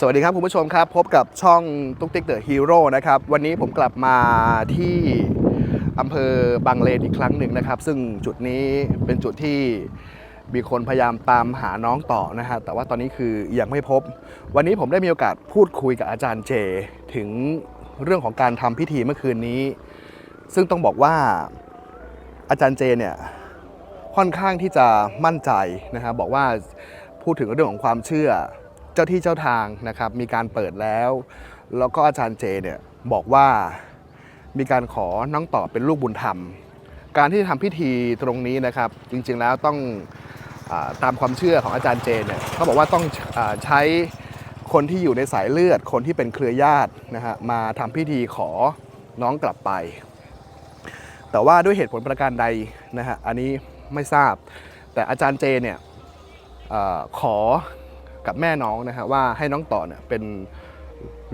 สวัสดีครับคุณผู้ชมครับ พบกับช่องตุ๊กติ๊กเดอะฮีโร่นะครับ วันนี้ผมกลับมาที่อำเภอบางเลนอีกครั้งหนึ่งนะครับ ซึ่งจุดนี้เป็นจุดที่มีคนพยายามตามหาน้องต่อนะฮะแต่ว่าตอนนี้คือยังไม่พบ วันนี้ผมได้มีโอกาสพูดคุยกับอาจารย์เจ ถึงเรื่องของการทำพิธีเมื่อคืนนี้ ซึ่งต้องบอกว่าอาจารย์เจเนี่ยค่อนข้างที่จะมั่นใจนะครับบอกว่าพูดถึงเรื่องของความเชื่อ เจ้าที่เจ้าทางนะครับมีการเปิดแล้ว แล้วก็อาจารย์เจเนี่ยบอกว่ามีการขอน้องต่อเป็นลูกบุญธรรม การที่จะทำพิธีตรงนี้นะครับ จริงๆแล้วต้องอตามความเชื่อของอาจารย์เจเนี่ยเขาบอกว่าต้องอใช้คนที่อยู่ในสายเลือดคนที่เป็นเครือญาตินะฮะมาทำพิธีขอน้องกลับไป แต่ว่าด้วยเหตุผลประการใดนะฮะอันนี้ไม่ทราบ แต่อาจารย์เจเนี่ยอขอ กับแม่น้องนะฮะว่าให้น้องต่อเนี่ยเป็น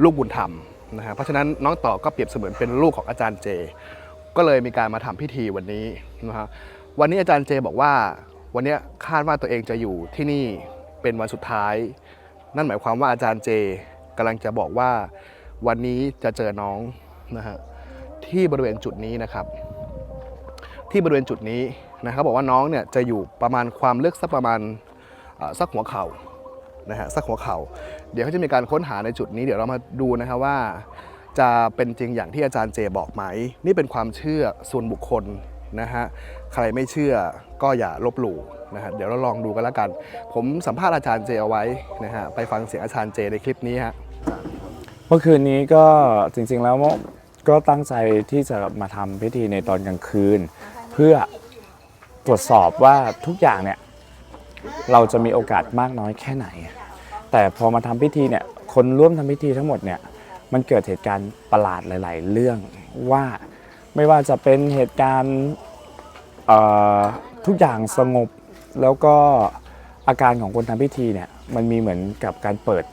ลูกบุญธรรมนะฮะเพราะฉะนั้นน้องต่อก็เปรียบเสมือนเป็นลูกของอาจารย์เจ ก็เลยมีการมาทำพิธีวันนี้นะฮะวันนี้อาจารย์เจบอกว่าวันนี้คาดว่าตัวเองจะอยู่ที่นี่เป็นวันสุดท้าย นั่นหมายความว่าอาจารย์เจกำลังจะบอกว่าวันนี้จะเจอน้องนะฮะที่บริเวณจุดนี้นะครับ ที่บริเวณจุดนี้นะครับบอกว่าน้องเนี่ยจะอยู่ประมาณความลึกสักประมาณสักหัวเข่า นะฮะสักหัวเข่า เดี๋ยวเขาจะมีการค้นหาในจุดนี้เดี๋ยวเรามาดูนะครับว่า จะเป็นจริงอย่างที่อาจารย์เจบอกไหม นี่เป็นความเชื่อส่วนบุคคลนะฮะใครไม่เชื่อก็อย่าลบหลู่นะฮะเดี๋ยวเราลองดูกันแล้วกัน ผมสัมภาษณ์อาจารย์เจเอาไว้นะฮะไปฟังเสียงอาจารย์เจในคลิปนี้ฮะเมื่อคืนนี้ก็จริงๆแล้วก็ตั้งใจที่จะมาทำพิธีในตอนกลางคืน เพื่อตรวจสอบว่าทุกอย่างเนี่ย เราจะมีโอกาสมากน้อยแค่ไหน แต่พอมาทำพิธีเนี่ยคนร่วมทำพิธีทั้งหมดเนี่ยมันเกิดเหตุการณ์ประหลาดหลาย ๆ เรื่องว่าไม่ว่าจะเป็นเหตุการณ์ทุกอย่างสงบแล้วก็อาการของคนทำพิธีเนี่ยมันมีเหมือนกับการเปิด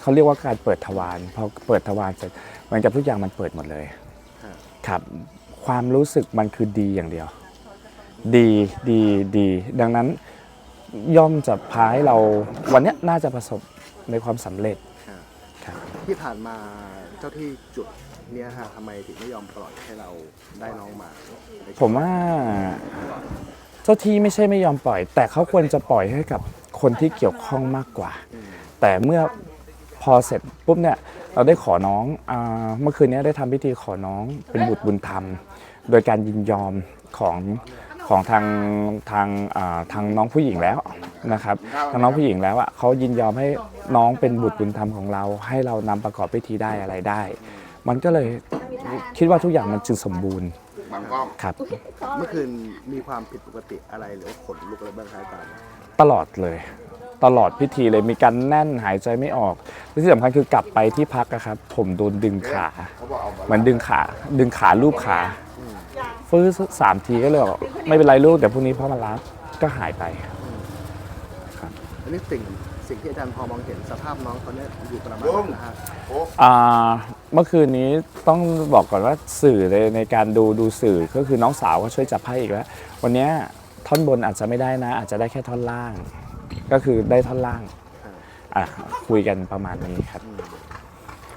เขาเรียกว่าการเปิดทวารพอเปิดทวารเสร็จเหมือนกับทุกอย่างมันเปิดหมดเลยครับความรู้สึกมันคือดีอย่างเดียว ดีดีดี ดังนั้น ย่อมจะพาให้เราวันเนี้ยน่าจะประสบในความสำเร็จครับ ที่ผ่านมาเจ้าที่จุดเนี้ยฮะทำไมถึงไม่ยอมปล่อยให้เราได้น้องมาผมว่าเจ้าที่ไม่ใช่ไม่ยอมปล่อย แต่เขาควรจะปล่อยให้กับคนที่เกี่ยวข้องมากกว่าแต่เมื่อพอเสร็จปุ๊บเนี่ยเราได้ขอน้องอาเมื่อคืนนี้ได้ทำพิธีขอน้องเป็นบุตรบุญธรรม โดยการยินยอมของ ของทางทางอ่าทางน้องผู้หญิงแล้วนะครับ ทางน้องผู้หญิงแล้วอะเขายินยอมให้น้องเป็นบุตรบุญธรรมของเรา ให้เรานำประกอบพิธีได้อะไรได้ มันก็เลยคิดว่าทุกอย่างมันจึงสมบูรณ์ครับเมื่อคืนมีความผิดปกติอะไรหรือว่าขนลุกอะไรบ้างครับอาจารย์ตลอดเลย ตลอดพิธีเลยมีการแน่นหายใจไม่ออกและที่สำคัญคือกลับไปที่พักอะครับ ผมโดนดึงขาเหมันดึงขา ดึงขาลูบขา ฟื้นสามทีก็เลยบอกไม่เป็นไรลูกเดี๋ยวพรุ่งนี้พ่อมารับก็หายไปอันนี้สิ่งสิ่งที่อาจารย์พอมองเห็นสภาพน้องเขาเนี่ยอยู่ประมาณไหนนะฮะอ่าเมื่อคืนนี้ต้องบอกก่อนว่าสื่อในในการดูดูสื่อก็คือน้องสาวก็ช่วยจับให้อีกแล้ววันเนี้ยท่อนบนอาจจะไม่ได้นะ อาจจะได้แค่ท่อนล่าง ก็คือได้ท่อนล่างอะคุยกันประมาณนี้ครับ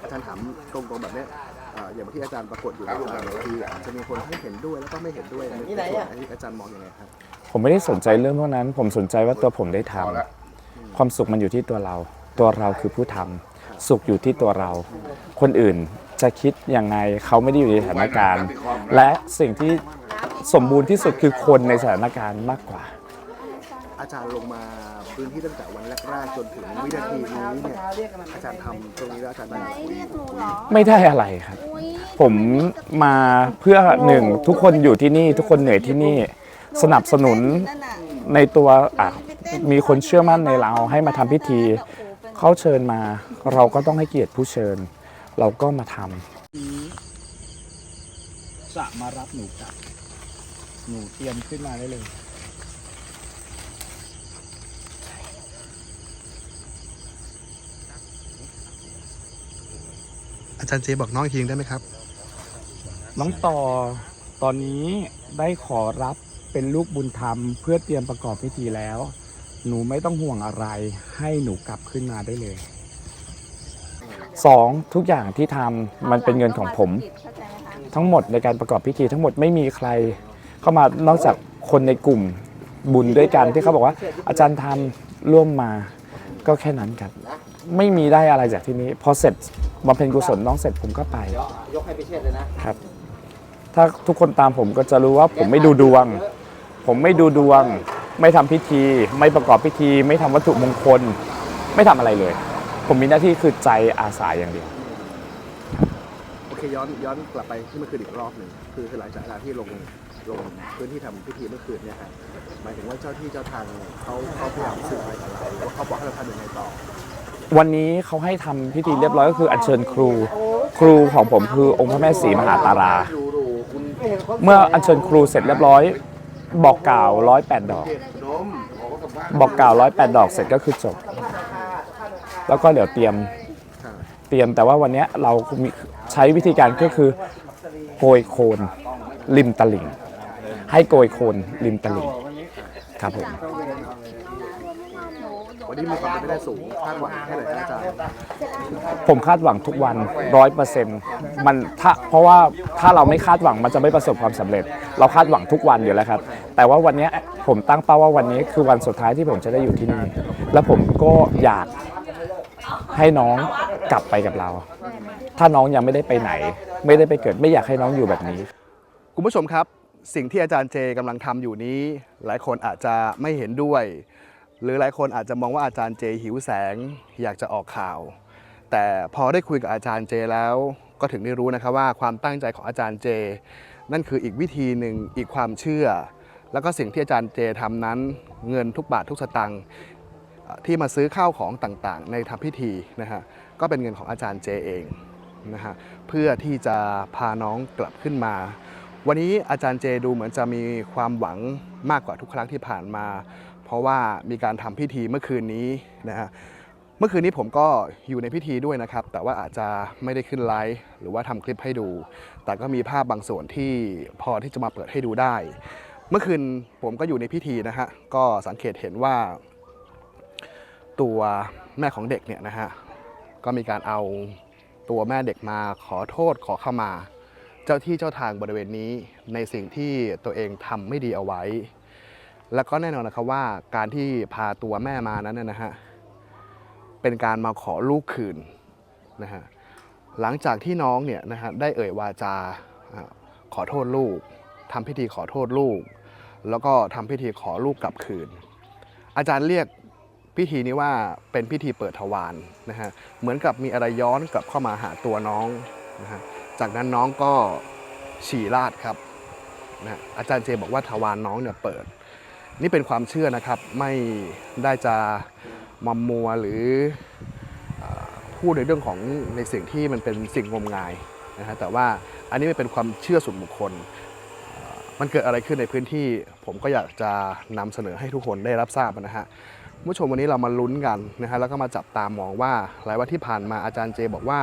อาจารย์ถามตรงๆแบบเนี้ยเอ่ออย่างที่อาจารย์ปรากฏอยู่ในทีอาจจะมีคนที่เห็นด้วยแล้วก็ไม่เห็นด้วยในส่วนอันนี้อาจารย์มองยังไงครับ ผมไม่ได้สนใจเรื่องพวกนั้น ผมสนใจว่าตัวผมได้ทำความสุขมันอยู่ที่ตัวเรา ตัวเราคือผู้ทำสุขอยู่ที่ตัวเรา คนอื่นจะคิดยังไงเขาไม่ได้อยู่ในสถานการณ์ และสิ่งที่สมบูรณ์ที่สุดคือคนในสถานการณ์มากกว่า อาจารย์ลงมาพื้นที่ตั้งแต่วันแรกๆจนถึงวินาทีนี้เนี่ยอาจารย์ทำตรงนี้แล้วอาจารย์ได้อะไรเรียกหนูเหรอไม่ได้อะไรครับ อุ๊ยผมมาเพื่อหนึ่งทุกคนอยู่ที่นี่ ทุกคนเหนื่อยที่นี่ สนับสนุนนั่นน่ะในตัวอะมีคนเชื่อมั่นในเราให้มาทำพิธี เขาเชิญมา เราก็ต้องให้เกียรติผู้เชิญ เราก็มาทำ จะมารับหนูกลับ หนูเตรียมขึ้นมาได้เลย อาจารย์เจบอกน้องอีกทีได้ไหมครับ น้องต่อตอนนี้ได้ขอรับเป็นลูกบุญธรรม เพื่อเตรียมประกอบพิธีแล้ว หนูไม่ต้องห่วงอะไร ให้หนูกลับขึ้นมาได้เลยสองทุกอย่างที่ทำมันเป็นเงินของผม ทั้งหมดในการประกอบพิธีทั้งหมดไม่มีใคร เข้ามานอกจากคนในกลุ่มบุญด้วยกันที่เขาบอกว่า อาจารย์ทำร่วมมาก็แค่นั้นครับไม่มีได้อะไรจากที่นี้พอเสร็จ บำเพ็ญกุศลน้องเสร็จผมก็ไปยกให้พิเชษเลยนะครับ ถ้าทุกคนตามผมก็จะรู้ว่าผมไม่ดูดวง ผมไม่ดูดวง ไม่ทำพิธี ไม่ประกอบพิธี ไม่ทำวัตถุมงคล ไม่ทำอะไรเลย ผมมีหน้าที่คือใจอาสาอย่างเดียว โอเคย้อนย้อนกลับไปที่เมื่อคืนอีกรอบหนึ่งคือหลังจากการที่ลงลงพื้นที่ทำพิธีเมื่อคืนเนี่ยฮะหมายถึงว่าเจ้าที่เจ้าทางเขาเขาพยายามสื่ออะไรกับเราว่าเขาบอกให้เราทำยังไงต่อ วันนี้เขาให้ทำพิธีเรียบร้อยก็คืออัญเชิญครู ครูของผมคือองค์พระแม่ศรีมหาตารา เมื่ออัญเชิญครูเสร็จเรียบร้อย บอกกล่าวร้อยแปดดอก บอกกล่าวร้อยแปดดอกเสร็จก็คือจบ แล้วก็เดี๋ยวเตรียมเตรียมแต่ว่าวันเนี้ยเรามีใช้วิธีการก็คือโกยโคนริมตลิ่ง ให้โกยโคนริมตลิ่งครับผม วันนี้มีความเป็นไปได้สูงคาดหวังแค่ไหนอาจารย์ผมคาดหวังทุกวันร้อยเปอร์เซ็นต์มันถ้าเพราะว่าถ้าเราไม่คาดหวังมันจะไม่ประสบความสำเร็จ เราคาดหวังทุกวันอยู่แล้วครับ แต่ว่าวันนี้ผมตั้งเป้าว่าวันนี้คือวันสุดท้ายที่ผมจะได้อยู่ที่นี่ แล้วผมก็อยากให้น้องกลับไปกับเรา ถ้าน้องยังไม่ได้ไปไหน ไม่ได้ไปเกิดไม่อยากให้น้องอยู่แบบนี้ คุณผู้ชมครับ สิ่งที่อาจารย์เจกำลังทำอยู่นี้ หลายคนอาจจะไม่เห็นด้วย หรือหลายคนอาจจะมองว่าอาจารย์เจหิวแสงอยากจะออกข่าว แต่พอได้คุยกับอาจารย์เจแล้ว ก็ถึงได้รู้นะครับว่าความตั้งใจของอาจารย์เจ นั่นคืออีกวิธีหนึ่งอีกความเชื่อ แล้วก็สิ่งที่อาจารย์เจทำนั้น เงินทุกบาททุกสตางค์ที่มาซื้อข้าวของต่างๆ ในทำพิธีนะฮะก็เป็นเงินของอาจารย์เจเองนะฮะเพื่อที่จะพาน้องกลับขึ้นมา วันนี้อาจารย์เจดูเหมือนจะมีความหวังมากกว่าทุกครั้งที่ผ่านมา ราะว่ามีการทำพิธีเมื่อคืนนี้นะฮะเมื่อคืนนี้ผมก็อยู่ในพิธีด้วยนะครับ แต่ว่าอาจจะไม่ได้ขึ้นไลฟ์หรือว่าทำคลิปให้ดู แต่ก็มีภาพบางส่วนที่พอที่จะมาเปิดให้ดูได้ เมื่อคืนผมก็อยู่ในพิธีนะฮะก็สังเกตเห็นว่า ตัวแม่ของเด็กเนี่ยนะฮะก็มีการเอาตัวแม่เด็กมาขอโทษขอเข้ามา เจ้าที่เจ้าทางบริเวณนี้ในสิ่งที่ตัวเองทำไม่ดีเอาไว้ แล้วก็แน่นอนนะครับว่าการที่พาตัวแม่มานั้นนะฮะเป็นการมาขอลูกคืนนะฮะหลังจากที่น้องเนี่ยนะฮะได้เอ่ยวาจาขอโทษลูกทำพิธีขอโทษลูก แล้วก็ทำพิธีขอลูกกลับคืน อาจารย์เรียกพิธีนี้ว่าเป็นพิธีเปิดทวารนะฮะเหมือนกับมีอะไรย้อนกลับเข้ามาหาตัวน้องนะฮะจากนั้นน้องก็ฉี่ราดครับนะอาจารย์เจบอกว่าทวารน้องเนี่ยเปิด นี่เป็นความเชื่อนะครับไม่ได้จะมอมมัวหรือพูดในเรื่องของในสิ่งที่มันเป็นสิ่งงมงายนะฮะแต่ว่าอันนี้มันเป็นความเชื่อส่วนบุคคล มันเกิดอะไรขึ้นในพื้นที่ ผมก็อยากจะนำเสนอให้ทุกคนได้รับทราบนะฮะผู้ชมวันนี้เรามาลุ้นกันนะฮะแล้วก็มาจับตามองว่าหลายวันที่ผ่านมาอาจารย์เจบอกว่า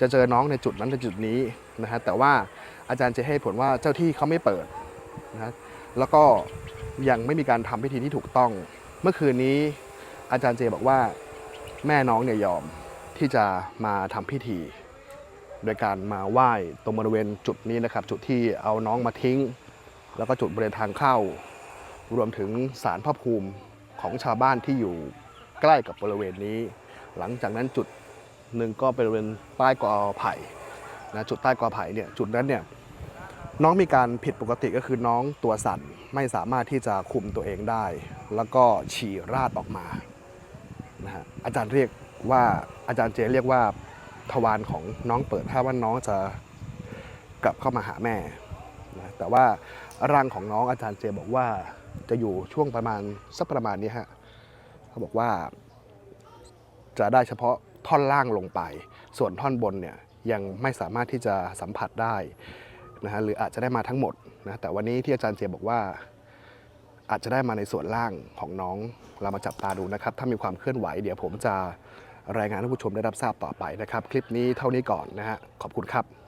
จะเจอน้องในจุดนั้นในจุดนี้นะฮะแต่ว่าอาจารย์เจให้ผลว่าเจ้าที่เขาไม่เปิดนะฮะแล้วก็ ยังไม่มีการทำพิธีที่ถูกต้อง เมื่อคืนนี้อาจารย์เจบอกว่าแม่น้องเนี่ยยอมที่จะมาทำพิธี โดยการมาไหว้ตรงบริเวณจุดนี้นะครับ จุดที่เอาน้องมาทิ้ง แล้วก็จุดบริเวณทางเข้า รวมถึงศาลพระภูมิของชาวบ้านที่อยู่ใกล้กับบริเวณนี้ หลังจากนั้นจุดหนึ่งก็เป็นบริเวณใต้กอไผ่นะจุดใต้กอไผ่เนี่ยจุดนั้นเนี่ยน้องมีการผิดปกติก็คือน้องตัวสั่น ไม่สามารถที่จะคุมตัวเองได้ แล้วก็ฉี่ราดออกมานะฮะอาจารย์เรียกว่าอาจารย์เจเรียกว่าทวารของน้องเปิดถ้าว่าน้องจะกลับเข้ามาหาแม่นะแต่ว่าร่างของน้องอาจารย์เจบอกว่าจะอยู่ช่วงประมาณสักประมาณนี้ฮะเขาบอกว่า จะได้เฉพาะท่อนล่างลงไป ส่วนท่อนบนเนี่ยยังไม่สามารถที่จะสัมผัสได้ นะฮะหรืออาจจะได้มาทั้งหมดนะแต่วันนี้ที่อาจารย์เจยบบอกว่า อาจจะได้มาในส่วนล่างของน้องเรามาจับตาดูนะครับ ถ้ามีความเคลื่อนไหวเดี๋ยวผมจะรายงานให้ผู้ชมได้รับทราบต่อไปนะครับ คลิปนี้เท่านี้ก่อนนะฮะขอบคุณครับ